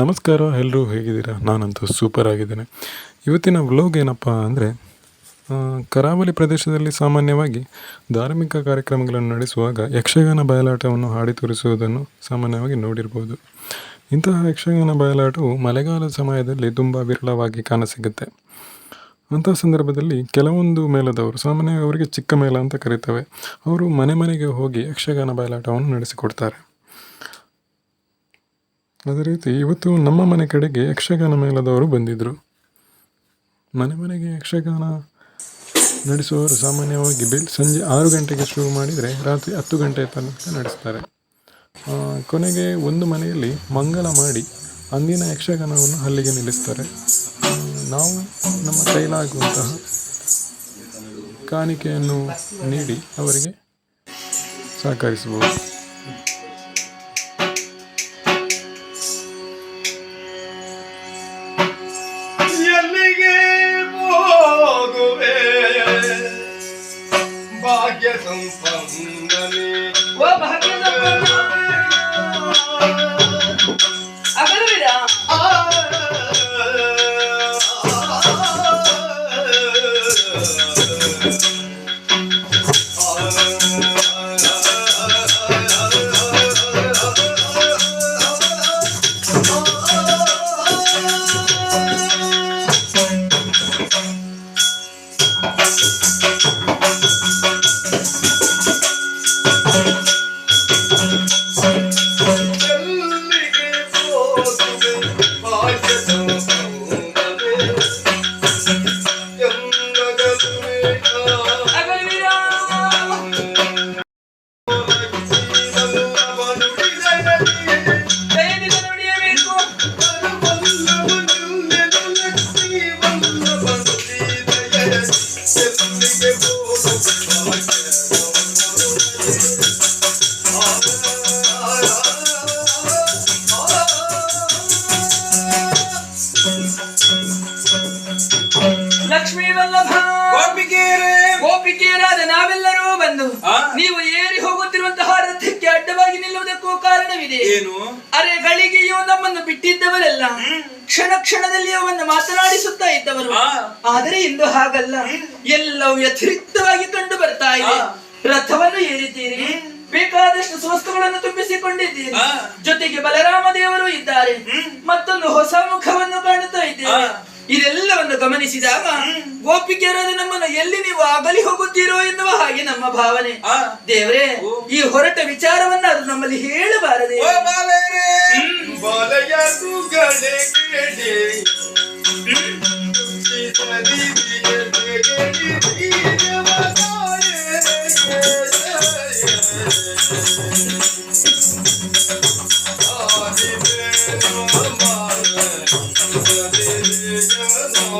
ನಮಸ್ಕಾರ ಎಲ್ಲರೂ ಹೇಗಿದ್ದೀರಾ? ನಾನಂತೂ ಸೂಪರ್ ಆಗಿದ್ದೇನೆ. ಇವತ್ತಿನ ವ್ಲೋಗ್ ಏನಪ್ಪ ಅಂದರೆ ಕರಾವಳಿ ಪ್ರದೇಶದಲ್ಲಿ ಸಾಮಾನ್ಯವಾಗಿ ಧಾರ್ಮಿಕ ಕಾರ್ಯಕ್ರಮಗಳನ್ನು ನಡೆಸುವಾಗ ಯಕ್ಷಗಾನ ಬಯಲಾಟವನ್ನು ಹಾಡಿ ತೋರಿಸುವುದನ್ನು ಸಾಮಾನ್ಯವಾಗಿ ನೋಡಿರ್ಬೋದು. ಇಂತಹ ಯಕ್ಷಗಾನ ಬಯಲಾಟವು ಮಳೆಗಾಲದ ಸಮಯದಲ್ಲಿ ತುಂಬ ವಿರಳವಾಗಿ ಕಾಣಸಿಗುತ್ತೆ. ಅಂತಹ ಸಂದರ್ಭದಲ್ಲಿ ಕೆಲವೊಂದು ಮೇಳದವರು ಸಾಮಾನ್ಯವಾಗಿ ಅವರಿಗೆ ಚಿಕ್ಕ ಮೇಳ ಅಂತ ಕರೀತವೆ, ಅವರು ಮನೆ ಮನೆಗೆ ಹೋಗಿ ಯಕ್ಷಗಾನ ಬಯಲಾಟವನ್ನು ನಡೆಸಿಕೊಡ್ತಾರೆ. ಅದೇ ರೀತಿ ಇವತ್ತು ನಮ್ಮ ಮನೆ ಕಡೆಗೆ ಯಕ್ಷಗಾನ ಮೇಳದವರು ಬಂದಿದ್ದರು ಮನೆ ಮನೆಗೆ ಯಕ್ಷಗಾನ ನಡೆಸುವವರು ಸಾಮಾನ್ಯವಾಗಿ ಬೆಲ್ ಸಂಜೆ ಆರು ಗಂಟೆಗೆ ಶುರು ಮಾಡಿದರೆ ರಾತ್ರಿ ಹತ್ತು ಗಂಟೆ ತನಕ ನಡೆಸ್ತಾರೆ. ಕೊನೆಗೆ ಒಂದು ಮನೆಯಲ್ಲಿ ಮಂಗಲ ಮಾಡಿ ಅಂದಿನ ಯಕ್ಷಗಾನವನ್ನು ಅಲ್ಲಿಗೆ ನಿಲ್ಲಿಸ್ತಾರೆ. ನಾವು ನಮ್ಮ ಕೈಲಾಗುವಂತಹ ಕಾಣಿಕೆಯನ್ನು ನೀಡಿ ಅವರಿಗೆ ಸಹಕರಿಸಬಹುದು. ಲಕ್ಷ್ಮೀ ವಲ್ಲಭ ಗೋಪಿಕೆಯರಾದ ನಾವೆಲ್ಲರೂ ಬಂದು ನೀವು ಏರಿ ಹೋಗುತ್ತಿರುವಂತಹ ರಥಕ್ಕೆ ಅಡ್ಡವಾಗಿ ನಿಲ್ಲುವುದಕ್ಕೂ ಕಾರಣವಿದೆ. ಏನು? ಅರೆ ಗಳಿಗೆಯೂ ನಮ್ಮನ್ನು ಬಿಟ್ಟಿದ್ದವರೆಲ್ಲ. ಕ್ಷಣ ಕ್ಷಣದಲ್ಲಿ ಅವನ್ನು ಮಾತನಾಡಿಸುತ್ತಾ ಇದ್ದವರು. ಆದರೆ ಇಂದು ಹಾಗಲ್ಲ. ಎಲ್ಲವೂ ವ್ಯತಿರಿಕ್ತವಾಗಿ ಕಂಡು ಬರ್ತಾ ಇದೆ. ರಥವನ್ನು ಏರಿದ್ದೀರಿ. ಬೇಕಾದಷ್ಟು ಸ್ವಸ್ತುಗಳನ್ನು ತುಂಬಿಸಿಕೊಂಡಿದ್ದೀರಿ. ಜೊತೆಗೆ ಬಲರಾಮ ದೇವರು ಇದ್ದಾರೆ. ಮತ್ತೊಂದು ಹೊಸ ಮುಖವನ್ನು ಕಾಣುತ್ತಾ ಇದ್ದೇವೆ. ಆ. ಇದೆಲ್ಲವನ್ನು ಗಮನಿಸಿದಾಗ ಗೋಪಿಕೆಯರಾದ ನಮ್ಮನ್ನು ಎಲ್ಲಿ ನೀವು ಅಗಲಿ ಹೋಗುತ್ತೀರೋ ಎನ್ನುವ ಹಾಗೆ ನಮ್ಮ ಭಾವನೆ. ಆ. ದೇವರೇ ಈ ಹೊರಟ ವಿಚಾರವನ್ನ ಅದು ನಮ್ಮಲ್ಲಿ ಹೇಳಬಾರದೆ. Thank ಬಾಲರೆ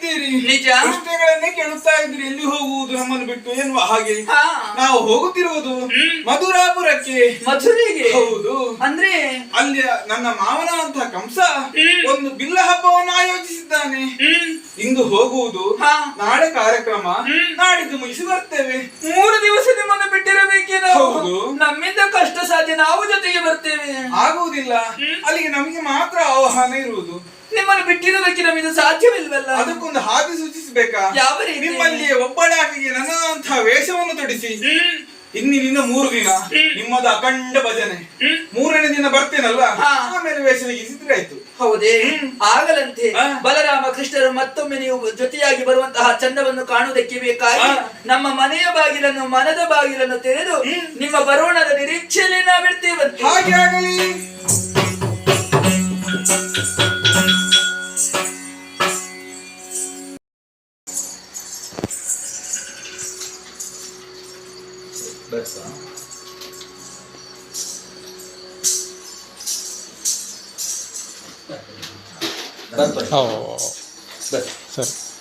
ನಿಜ. ಪ್ರಶ್ನೆಗಳನ್ನೇ ಕೇಳುತ್ತಾ ಇದ್ರಿ ಎಲ್ಲಿ ಹೋಗುವುದು ನಮ್ಮನ್ನು ಬಿಟ್ಟು? ಎನ್ನುವ ಹಾಗೆ. ಹಾ. ನಾವು ಹೋಗುತ್ತಿರುವುದು ಮಧುರಾಪುರಕ್ಕೆ. ಮಧುರೆಗೆ? ಹೌದು. ಅಂದ್ರೆ? ಅಲ್ಲಿ ನನ್ನ ಮಾವನಂತಹ ಕಂಸ ಒಂದು ಬಿಲ್ಲ ಹಬ್ಬವನ್ನು ಆಯೋಜಿಸಿದ್ದಾನೆ. ಇಂದು ಹೋಗುವುದು. ನಾಳೆ ಕಾರ್ಯಕ್ರಮ. ನಾಡಿದ್ದು ಮುಗಿಸಿ ಬರ್ತೇವೆ. ಮೂರು ದಿವಸ ನಿಮ್ಮನ್ನು ಬಿಟ್ಟಿರಬೇಕೆ ಹೌದು. ನಮ್ಮಿಂದ ಕಷ್ಟ ಸಾಧ್ಯ ನಾವು ಜೊತೆಗೆ ಬರ್ತೇವೆ. ಆಗುವುದಿಲ್ಲ. ಅಲ್ಲಿಗೆ ನಮಗೆ ಮಾತ್ರ ಆಹ್ವಾನ ಇರುವುದು. ನಿಮ್ಮನ್ನು ಬಿಟ್ಟಿರೋದಕ್ಕೆ ನಮಗೆ ಸಾಧ್ಯವಿಲ್ವಲ್ಲ? ಅದಕ್ಕೊಂದು ಹಾದಿ ಸೂಚಿಸಬೇಕಾ? ಯಾವ ರೀತಿ? ನಿಮ್ಮಲ್ಲಿ ಒಬ್ಬಳಾಗಿ ನನ್ನಂತಹ ವೇಷವನ್ನು ತೊಡಿಸಿ ಇಂದಿನಿಂದ ಮೂರು ದಿನ ನಿಮ್ಮದು ಅಖಂಡ ಭಜನೆ. ಮೂರನೇ ದಿನ ಬರ್ತೇನಲ್ವಾ? ಹಾ. ಆಮೇಲೆ ವೇಷ ತೆಗಿಸಿದ್ರೆ ಆಯ್ತು. ಹೌದೇ? ಆಗಲಂತೆ ಬಲರಾಮ ಕೃಷ್ಣರು ಮತ್ತೊಮ್ಮೆ ನೀವು ಜೊತೆಯಾಗಿ ಬರುವಂತಹ ಚಂದವನ್ನು ಕಾಣುವುದಕ್ಕೆ ಬೇಕಾಗಿ ನಮ್ಮ ಮನೆಯ ಬಾಗಿಲನ್ನು ಮನದ ಬಾಗಿಲನ್ನು ತೆರೆದು ನಿಮ್ಮ ಬರೋಣದ ನಿರೀಕ್ಷೆಯಲ್ಲಿ ನಾವಿರ್ತೇವಂತೆ. ಹಾಗೆ ಆಗಲಿ. that song. That. Oh. That. Sorry.